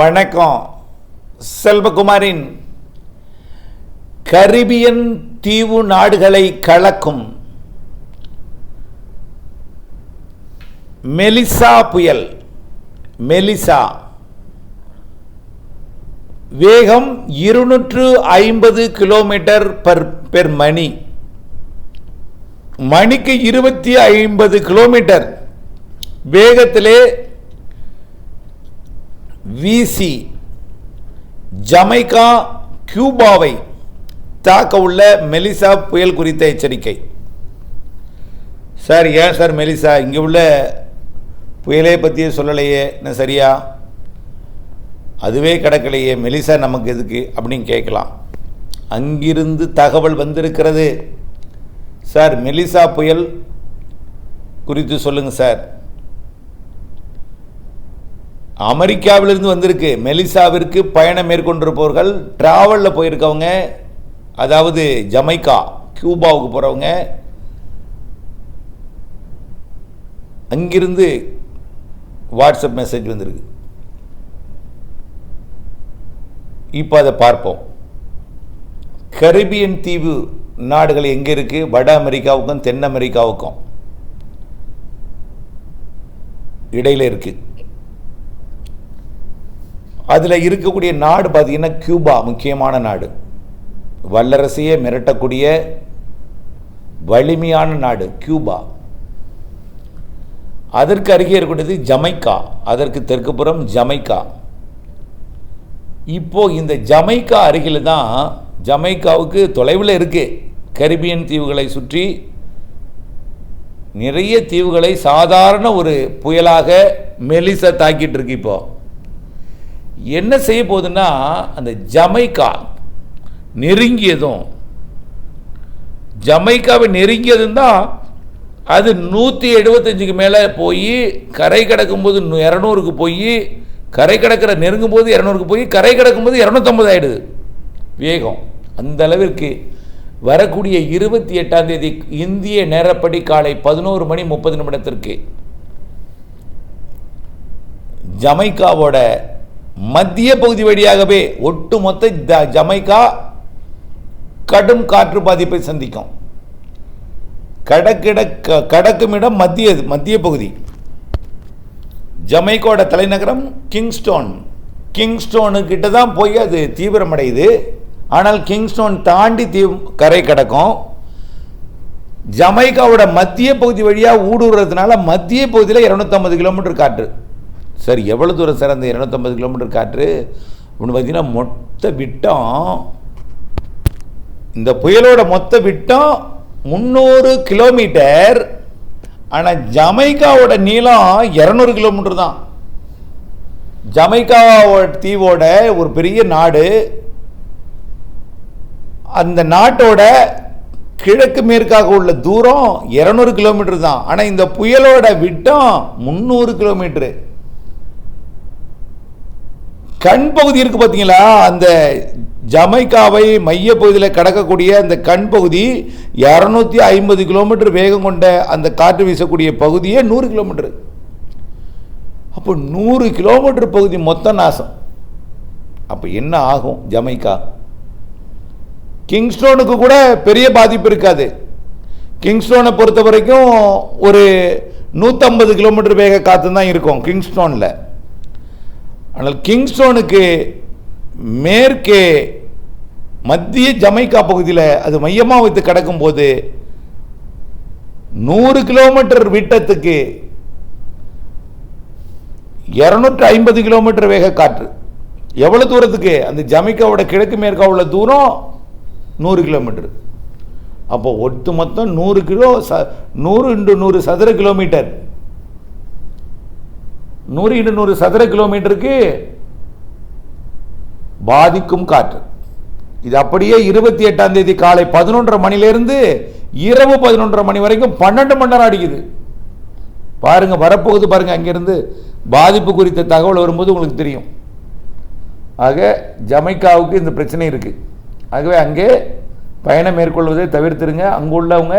வணக்கம். செல்வகுமாரின் கரிபியன் தீவு நாடுகளை கலக்கும் மெலிசா புயல். மெலிசா. வேகம் இருநூற்று ஐம்பது கிலோமீட்டர் பர் பெர் மணி. மணிக்கு இருபத்தி ஐம்பது கிலோமீட்டர். வேகத்திலே வீசி ஜமைக்கா கியூபாவை தாக்க உள்ள மெலிசா புயல் குறித்த எச்சரிக்கை. சார் ஏன் சார் மெலிசா? இங்கே உள்ள புயலை பற்றியே சொல்லலையே. என்ன சரியா? அதுவே கிடக்கலையே. மெலிசா நமக்கு எதுக்கு அப்படின்னு கேட்கலாம். அங்கிருந்து தகவல் வந்திருக்கிறது. சார் மெலிசா புயல் குறித்து சொல்லுங்கள் சார். அமெரிக்காவிலிருந்து வந்திருக்கு. மெலிசாவிற்கு பயணம் மேற்கொண்டிருப்பவர்கள் டிராவலில் போயிருக்கவங்க அதாவது ஜமைக்கா கியூபாவுக்கு போகிறவங்க அங்கிருந்து வாட்ஸ்அப் மெசேஜ் வந்திருக்கு. இப்போ அதை பார்ப்போம். கரிபியன் தீவு நாடுகள் எங்கே இருக்குது வட அமெரிக்காவுக்கும் தென் அமெரிக்காவுக்கும் இடையில் இருக்குது அதில் இருக்கக்கூடிய நாடு பார்த்தீங்கன்னா கியூபா முக்கியமான நாடு. வல்லரசையே மிரட்டக்கூடிய வலிமையான நாடு கியூபா. அதற்கு அருகே இருக்கக்கூடியது ஜமைக்கா அதற்கு தெற்குப்புறம் ஜமைக்கா. இப்போ இந்த ஜமைக்கா அருகில் தான் ஜமைக்காவுக்கு தொலைவில் இருக்கு. கரிபியன் தீவுகளை சுற்றி நிறைய தீவுகளை சாதாரண ஒரு புயலாக மெலிசா தாக்கிட்டு இருக்கு இப்போது என்ன செய்ய போகுதுன்னா அந்த ஜமைக்கா நெருங்கியதும் ஜமைக்காவை நெருங்கியதும் தான் அது நூற்றி எழுபத்தஞ்சுக்கு மேலே போய் கரை கிடக்கும்போது இரநூறுக்கு போய் கரை கிடக்கிற நெருங்கும் போது இரநூறுக்கு போய் கரை கிடக்கும்போது இரநூத்தம்பது ஆகிடுது வேகம். அந்த அளவிற்கு வரக்கூடிய இருபத்தி எட்டாம் தேதி இந்திய நேரப்படி காலை பதினோரு மணி முப்பது நிமிடத்திற்கு ஜமைக்காவோட மத்திய பகுதி வழியாகவே ஒட்டுமொத்த ஜமைக்கா கடும் காற்று பாதிப்பை சந்திக்கும். கடக்கிட க- கடக்கும் இடம் மத்திய மத்திய பகுதி. ஜமைக்கோட தலைநகரம் கிங்ஸ்டோன். கிங்ஸ்டோனு கிட்ட தான் போய் அது தீவிரமடையுது. ஆனால் கிங்ஸ்டோன் தாண்டி தீ கரை கடக்கும். ஜமைக்காவோட மத்திய பகுதி வழியாக ஊடுறதுனால மத்திய பகுதியில் இரநூத்தம்பது கிலோமீட்டர் காற்று. சார் எவ்வளோ தூரம் சார் அந்த இரநூத்தம்பது கிலோமீட்டர் காற்று? ஒன்று பார்த்தீங்கன்னா மொத்த விட்டம் இந்த புயலோட மொத்த விட்டம் முந்நூறு கிலோமீட்டர். ஆனால் ஜமைக்காவோட நீளம் இரநூறு கிலோமீட்டர் தான். ஜமைக்காவோட தீவோட ஒரு பெரிய நாடு. அந்த நாட்டோட கிழக்கு மேற்காக உள்ள தூரம் இரநூறு கிலோமீட்டர் தான். ஆனால் இந்த புயலோட விட்டம் முந்நூறு கிலோமீட்டரு. கண் பகுதி இருக்கு பார்த்தீங்களா அந்த ஜமைக்காவை மையப்பகுதியில் கடக்கக்கூடிய அந்த கண் பகுதி இரநூத்தி ஐம்பது கிலோமீட்டர் வேகம் கொண்ட அந்த காற்று வீசக்கூடிய பகுதியே நூறு கிலோமீட்டர். அப்போ நூறு கிலோமீட்டர் பகுதி மொத்த நாசம். அப்போ என்ன ஆகும் ஜமைக்கா? கிங்ஸ்டோனுக்கு கூட பெரிய பாதிப்பு இருக்காது. கிங்ஸ்டோனை பொறுத்த வரைக்கும் ஒரு நூற்றம்பது கிலோமீட்டர் வேக காற்று தான் இருக்கும் கிங்ஸ்டோனில். ஆனால் கிங்ஸ்டோனுக்கு மேற்கே மத்திய ஜமைக்கா பகுதியில் அது மையமாக வைத்து கிடக்கும்போது நூறு கிலோமீட்டர் விட்டத்துக்கு இரநூற்றி ஐம்பது கிலோமீட்டர் வேக காற்று. எவ்வளோ தூரத்துக்கு? அந்த ஜமைக்காவோட கிழக்கு மேற்கா உள்ள தூரம் நூறு கிலோமீட்டர். அப்போ ஒட்டு மொத்தம் நூறு கிலோ ச நூறு இன்டு நூறு சதுர கிலோமீட்டர். நூறு இன்டு நூறு சதுர கிலோமீட்டருக்கு பாதிக்கும் காற்று. இது அப்படியே இருபத்தி எட்டாம் தேதி காலை பதினொன்றரை மணிலேருந்து இரவு பதினொன்றரை மணி வரைக்கும் பன்னெண்டு மணி நேரம் அடிக்குது. பாருங்க வரப்போகுது பாருங்க அங்கிருந்து பாதிப்பு குறித்த தகவல் வரும்போது உங்களுக்கு தெரியும். ஆக ஜமைக்காவுக்கு இந்த பிரச்சனை இருக்கு. ஆகவே அங்கே பயணம் மேற்கொள்வதை தவிர்த்துருங்க. அங்கே உள்ளவங்க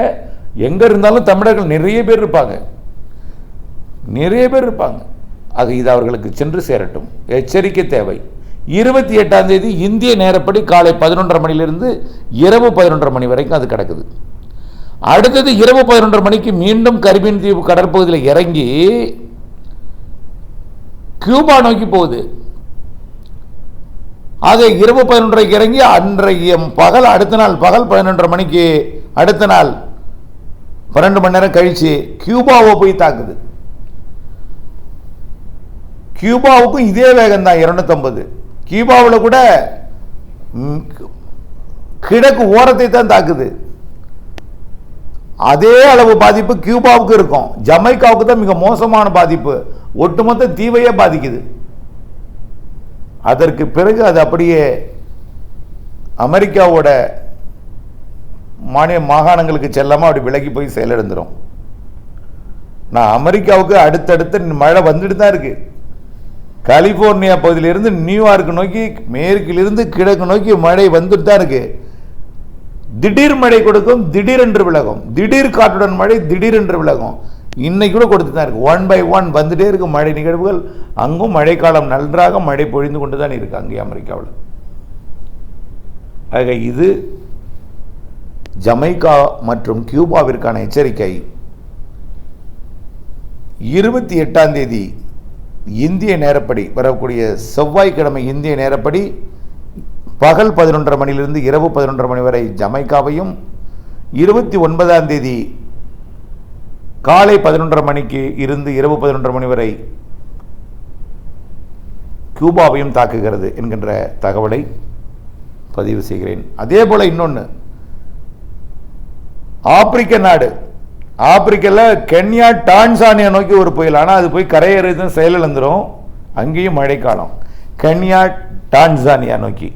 எங்கே இருந்தாலும் தமிழர்கள் நிறைய பேர் இருப்பாங்க. நிறைய பேர் இருப்பாங்க. ஆக இது அவர்களுக்கு சென்று சேரட்டும். எச்சரிக்கை தேவை. இருபத்தி எட்டாம் தேதி இந்திய நேரப்படி காலை பதினொன்றரை மணிலிருந்து இரவு பதினொன்றரை மணி வரைக்கும் அது கிடக்குது. அடுத்தது இரவு பதினொன்றரை மணிக்கு மீண்டும் கரிபியன் தீவு கடற்பகுதியில் இறங்கி கியூபா நோக்கி போகுது. ஆக இரவு பதினொன்றரைக்கு இறங்கி அன்றைய பகல் அடுத்த நாள் பகல் பதினொன்றரை மணிக்கு அடுத்த நாள் பன்னெண்டு மணி நேரம் கழிச்சு கியூபாவை போய் தாக்குது. கியூபாவுக்கும் இதே வேகம் தான் இருநூத்தம்பது. கியூபாவில் கூட கிழக்கு ஓரத்தை தான் தாக்குது. அதே அளவு பாதிப்பு கியூபாவுக்கு இருக்கும். ஜமைக்காவுக்கு தான் மிக மோசமான பாதிப்பு. ஒட்டுமொத்த தீவையே பாதிக்குது. அதற்கு பிறகு அது அப்படியே அமெரிக்காவோட மாநில மாகாணங்களுக்கு செல்லாமல் அப்படி விலகி போய் செயலிழந்துடும் நான் அமெரிக்காவுக்கு அடுத்தடுத்து மழை வந்துட்டு தான் இருக்கு. கலிஃபோர்னியா பகுதியிலிருந்து நியூயார்க் நோக்கி மேற்கிலிருந்து கிழக்கு நோக்கி மழை வந்துட்டு தான் இருக்கு. திடீர் மழை கொடுக்கும் திடீரென்று விலகும். திடீர் காற்றுடன் மழை திடீரென்று விலகும். இன்னைக்கு கூட கொடுத்து தான் இருக்கு. ஒன் பை ஒன் வந்துட்டே இருக்கும் மழை நிகழ்வுகள். அங்கும் மழைக்காலம் நன்றாக மழை பொழிந்து கொண்டு தான் இருக்கு அங்கே அமெரிக்காவில். ஆக இது ஜமைக்கா மற்றும் கியூபாவிற்கான எச்சரிக்கை. இருபத்தி எட்டாம் தேதி இந்திய நேரப்படி வரக்கூடிய செவ்வாய்க்கிழமை இந்திய நேரப்படி பகல் பதினொன்றரை மணியிலிருந்து இரவு பதினொன்றரை மணி வரை ஜமைக்காவையும் இருபத்தி ஒன்பதாம் தேதி காலை பதினொன்றரை மணிக்கு இருந்து இரவு பதினொன்றரை மணி வரை கியூபாவையும் தாக்குகிறது என்கின்ற தகவலை பதிவு செய்கிறேன். அதே போல் இன்னொன்று ஆப்பிரிக்க நாடு ஆப்பிரிக்காவில் கென்யா டான்சானியா நோக்கி ஒரு புயல். ஆனால் அது போய் கரையேறது செயலிழந்துடும் அங்கேயும் மழைக்காலம். கென்யா டான்சானியா நோக்கி.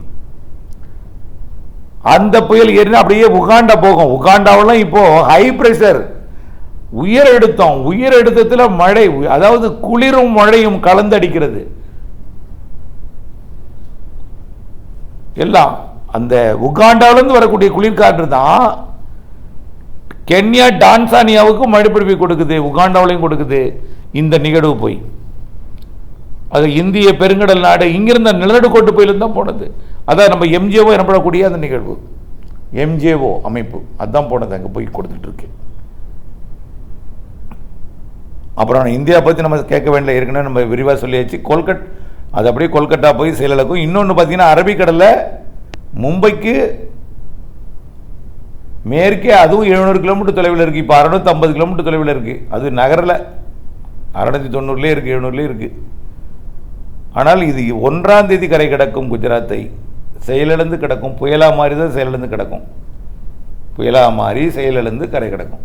அந்த புயல் ஏறினா அப்படியே உகாண்டா போகும். உகாண்டாவெல்லாம் இப்போ ஹை பிரஷர் உயர் அழுத்தம். உயர் அழுத்தத்தில் மழை. அதாவது குளிரும் மழையும் கலந்தடிக்கிறது. எல்லாம் அந்த உகாண்டாவிலிருந்து வரக்கூடிய குளிர்காற்று தான் கென்யா டான்சானியாவுக்கும் மழை கொடுக்குது உகாண்டாவிலையும் கொடுக்குது. இந்த நிகழ்வு போய். அது இந்திய பெருங்கடல் நாடு இங்கிருந்த நிலநடுக்கோட்டு போயிலும் தான் போனது. அதான் நம்ம எம்ஜிஓ எனப்படக்கூடிய அந்த நிகழ்வு. எம்ஜேஓ அமைப்பு அதான் போனது அங்கே போய் கொடுத்துட்ருக்கு அப்புறம் இந்தியா பற்றி நம்ம கேட்க வேண்டிய ஏற்கனவே நம்ம விரிவாக சொல்லியாச்சு. கொல்கட் அது அப்படியே கொல்கட்டா போய் செயலிழக்கும். இன்னொன்று பார்த்தீங்கன்னா அரபிக்கடலில் மும்பைக்கு மேற்கே அதுவும் எழுநூறு கிலோமீட்டர் தொலைவில் இருக்குது இப்போ அறுநூத்தம்பது கிலோமீட்டர் தொலைவில் இருக்குது அது நகரில் அறுநூத்தி தொண்ணூறுலேயே இருக்குது எழுநூறுலேயே இருக்குது ஆனால் இது ஒன்றாம் தேதி கரை கிடக்கும் குஜராத்தை செயலிழந்து கிடக்கும். புயலா மாறி தான் செயலிழந்து கிடக்கும். புயலா மாறி செயலிழந்து கரை கிடக்கும்.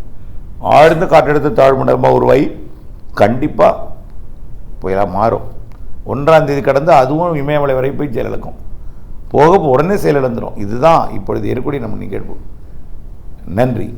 ஆழ்ந்த காற்றழுத்த தாழ்மண்டலமாக உருவாகி கண்டிப்பாக புயலாக மாறும். ஒன்றாம் தேதி கடந்து அதுவும் இமயமலை வரை போய் செயலிழக்கும். போக உடனே செயலிழந்துடும் இதுதான் இப்பொழுது இருக்கக்கூடிய நம்ம நிகழ்வு நன்றி